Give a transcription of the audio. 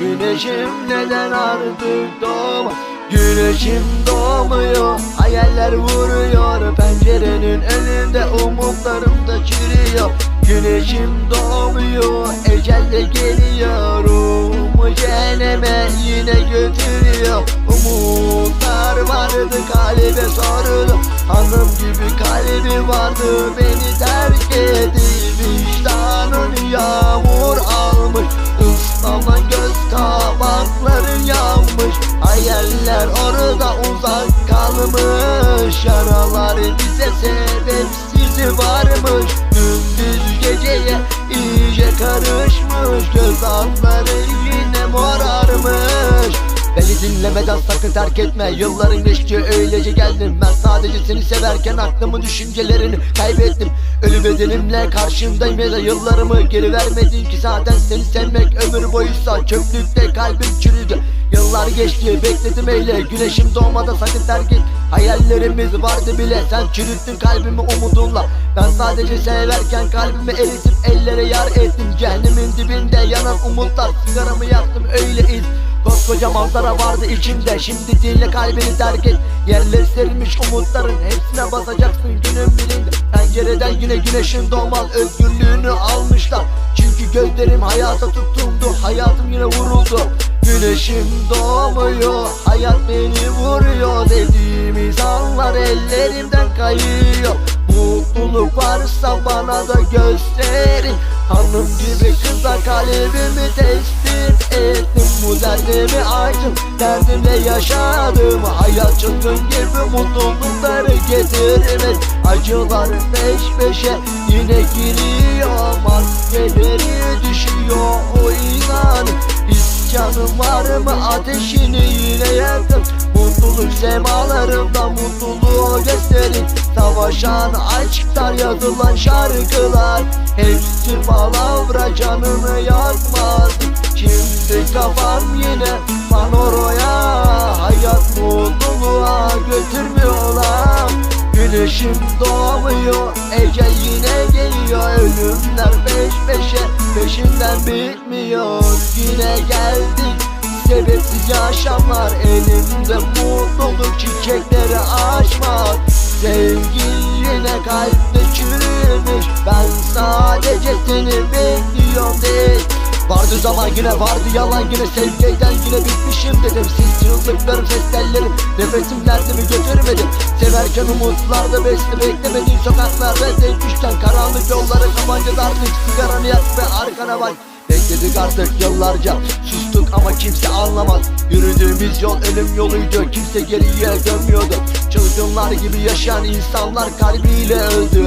Güneşim neden artık doğma? Güneşim doğmuyor Hayaller vuruyor. Pencerenin önünde umutlarım da çürüyor. Güneşim doğmuyor Ecel de geliyor. Umumu cehenneme yine götürüyor. Umutlar vardı kalbe sordu. Hanım gibi kalbi vardı. Beni terk etti Vicdanın yağmur kalmış Yaralar bize sebepsiz varmış Gündüz geceye iyice karışmış. Göz altları yine morarmış. Beni dinlemeden sakın terk etme. Yılların geçti öylece geldim Ben sadece seni severken aklımı düşüncelerini kaybettim. Ölü bedenimle karşımdayım ya da yıllarımı geri vermedin ki. Zaten seni sevmek ömür boyuysa çöplükte kalbim çürüdü. Yıllar geçti bekledim eyle. Güneşim doğmadan sakın terk et. Hayallerimiz vardı bile. Sen çürüttün kalbimi umudunla. Ben sadece severken kalbimi eritip ellere yar ettim. Cehennemin dibinde yanan umutlar Sigaramı yaktım. Öyle iz Koskoca manzara vardı içimde Şimdi dinle kalbini terk et. Yerler serilmiş umutların Hepsine basacaksın günün birinde. Pencereden yine güneşin doğmaz Özgürlüğünü almışlar. Çünkü gözlerim hayata tutundu Hayatım yine vuruldu. Güneşim doğmuyor. Hayat beni vuruyor. Dediğimiz anlar ellerimden kayıyor. Mutluluk varsa bana da gösterin. Hanım gibi kıza kalbimi teslim ettim Bu derdimi açtım Derdimle yaşadım. Hayat çılgın gibi mutlulukları getirmez. Acılar peş peşe yine giriyor. Maskeleri düşüyor o inan. İsyanım var mı? Ateşini yine yaktım Mutluluk semalarımda mutluluğu gösterin. Savaşan aşklar yazılan şarkılar. Hepsi palavra canını yakmaz kafam yine manoroya Hayat mutluluğa götürmüyorlar. Güneşim doğmuyor Ecel yine geliyor. Ölümler peş peşe Peşinden bitmiyor. Yine geldik Sebepsiz yaşamlar. Elimde mutluluk çiçekleri açmak. Sevgi yine kalpte çürümüş Ben sadece seni bekliyorum Zaman yine vardı yalan yine sevgiden yine bitmişim dedim. Siz çığlıklarım ses tellerim nefesim derdimi götürmedim Severken umutlarda besle beklemediğim sokaklarda sevmişken Karanlık yollara tabanca artık sigaranı yak ve arkana bak. Bekledik artık yıllarca Sustuk ama kimse anlamaz. Yürüdüğümüz yol ölüm yoluydu Kimse geriye dönmüyordu. Çılgınlar gibi yaşayan insanlar kalbiyle öldü